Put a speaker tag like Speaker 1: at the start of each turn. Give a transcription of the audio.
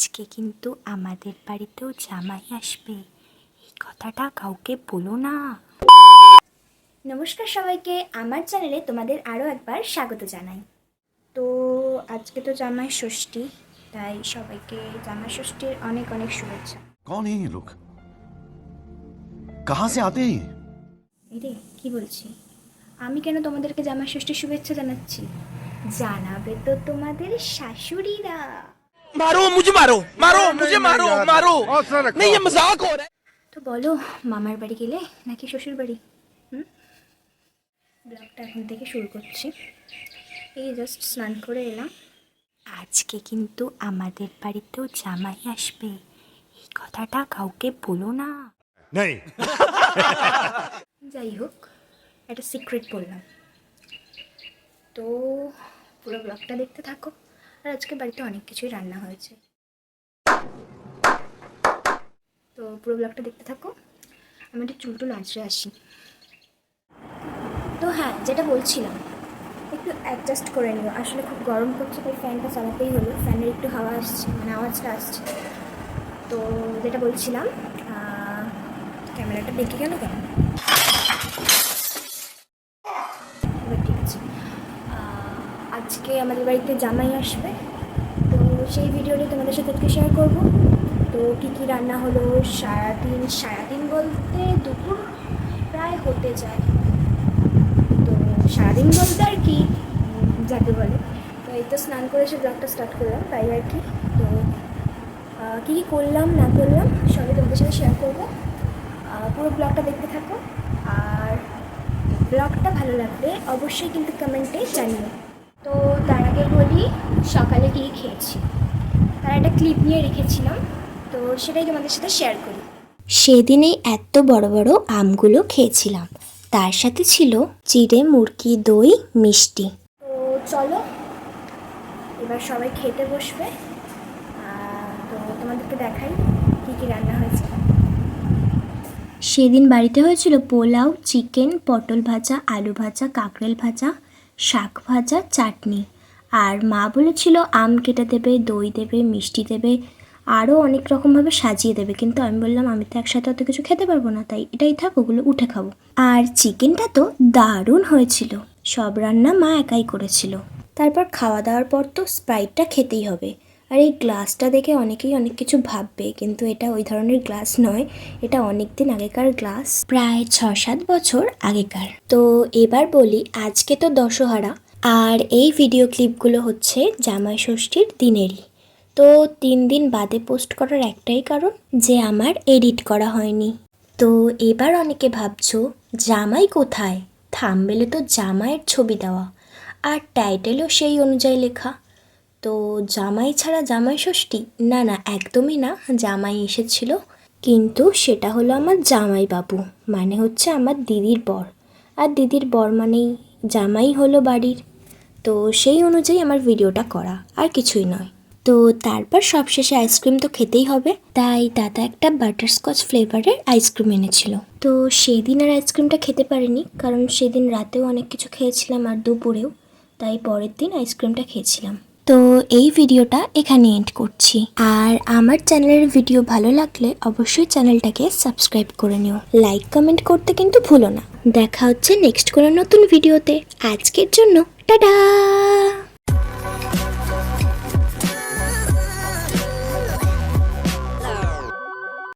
Speaker 1: আজকে কিন্তু আমাদের বাড়িতেও জামাই আসবে। এই কথাটা কাউকে বলো না।
Speaker 2: নমস্কার সবাইকে আমার চ্যানেলে তোমাদের আরও একবার স্বাগত জানাই। তো আজকে তো জামাই ষষ্ঠী তাই সবাইকে জামাই ষষ্ঠীর অনেক অনেক শুভেচ্ছা।
Speaker 3: কন এই লোক
Speaker 2: সে আতে কি বলছি? আমি কেন তোমাদেরকে জামাই ষষ্ঠীর শুভেচ্ছা জানাচ্ছি? জানাবে তো তোমাদের শাশুড়িরা।
Speaker 4: मारो मुझे मारो मारो मुझे मारो मारो नहीं ये मजाक हो रहा है
Speaker 2: তো বলো মামার বাড়ি গেলে নাকি শ্বশুর বাড়ি হুম ব্লগটা এখন থেকে শুরু করছি এই জাস্ট স্নান করে এলাম
Speaker 1: আজকে কিন্তু আমাদের বাড়িতেও জামাই আসবে এই কথাটা কাউকে বলো না
Speaker 3: नहीं
Speaker 2: যাই হোক একটা সিক্রেট বললাম তো পুরো ব্লগটা দেখতে থাকো আর আজকে বাড়িতে অনেক কিছুই রান্না হয়েছে। তো পুরো ব্লগটা দেখতে থাকো। আমি একটু চুল টুল আঁচড়ে আসি। তো হ্যাঁ যেটা বলছিলাম, একটু অ্যাডজাস্ট করে নিও। আসলে খুব গরম করছে তাই ফ্যানটা চালাতেই হলো। ফ্যানের একটু হাওয়া আসছে মানে আওয়াজটা আসছে। তো যেটা বলছিলাম ক্যামেরাটা বেঁকে গেল কেন? আজকে আমাদের বাড়িতে জামাই আসবে। তো সেই ভিডিওটি তোমাদের সাথে আজকে শেয়ার করব। তো কী কী রান্না হলো, সারাদিন সারাদিন বলতে দুপুর প্রায় হতে যায়। তো সারাদিন বলতে আর কি যাকে বলে। তো এই তো স্নান করে সে ব্লগটা স্টার্ট করলাম, তাই আর কি। তো কী কী করলাম, না করলাম, সবই তোমাদের সাথে শেয়ার করব। পুরো ব্লগটা দেখতে থাকো। আর ব্লগটা ভালো লাগলে অবশ্যই কিন্তু কমেন্টে জানিও। তো তার আগে বলি সকালে কী খেয়েছি? তার একটা ক্লিপ নিয়ে রেখেছিলাম তো সেটাই তোমাদের সাথে শেয়ার করি।
Speaker 1: সেদিনেই এত বড় বড় আমগুলো খেয়েছিলাম। তার সাথে ছিল চিড়ে মুরগি দই মিষ্টি।
Speaker 2: তো চলো এবার সবাই খেতে বসবে। তো তোমাদেরকে দেখাই কী কী রান্না হয়েছে।
Speaker 1: সেদিন বাড়িতে হয়েছিল পোলাও চিকেন পটল ভাজা আলু ভাজা কাঁকরেল ভাজা শাক ভাজা, চাটনি। আর মা বলেছিল, আম কেটে দেবে, দই দেবে, মিষ্টি দেবে, আরও অনেক রকমভাবে সাজিয়ে দেবে। কিন্তু আমি বললাম, আমি তো একসাথে অত কিছু খেতে পারব না, তাই এটাই থাক, ওগুলো উঠে খাব। আর চিকেনটা তো দারুণ হয়েছিল। সব রান্না মা একাই করেছিল। তারপর খাওয়া দাওয়ার পর তো স্প্রাইটটা খেতেই হবে। আর এই গ্লাসটা দেখে অনেকেই অনেক কিছু ভাববে, কিন্তু এটা ওই ধরনের গ্লাস নয়। এটা অনেক দিন আগেকার গ্লাস। প্রায় ছ সাত বছর আগেকার। তো এবার বলি, আজকে তো দশহারা, আর এই ভিডিও ক্লিপগুলো হচ্ছে জামাই ষষ্ঠীর দিনেরই। তো তিন দিন বাদে পোস্ট করার একটাই কারণ যে আমার এডিট করা হয়নি। তো এবার অনেকে ভাবছ, জামাই কোথায়? থামবেলে তো জামাইয়ের ছবি দেওয়া, আর টাইটেলও সেই অনুযায়ী লেখা। তো জামাই ছাড়া জামাই ষষ্ঠী? না না, একদমই না, জামাই এসেছিল। কিন্তু সেটা হলো আমার জামাই বাবু মানে হচ্ছে আমার দিদির বর। আর দিদির বর মানেই জামাই হলো বাড়ির। তো সেই অনুযায়ী আমার ভিডিওটা করা, আর কিছুই নয়। তো তারপর সবশেষে আইসক্রিম তো খেতেই হবে, তাই দাদা একটা বাটারস্কচ ফ্লেভারের আইসক্রিম এনেছিল। তো সেই দিন আর আইসক্রিমটা খেতে পারিনি, কারণ সেদিন রাতেও অনেক কিছু খেয়েছিলাম আর দুপুরেও, তাই পরের দিন আইসক্রিমটা খেয়েছিলাম। তো এই ভিডিওটা এখানে এন্ড করছি। আর আমার চ্যানেলের ভিডিও ভালো লাগলে অবশ্যই চ্যানেলটাকে সাবস্ক্রাইব করে নিও। লাইক কমেন্ট করতে কিন্তু ভুলো না। দেখা হচ্ছে নেক্সট কোনো নতুন ভিডিওতে আজকের জন্য, টাটা!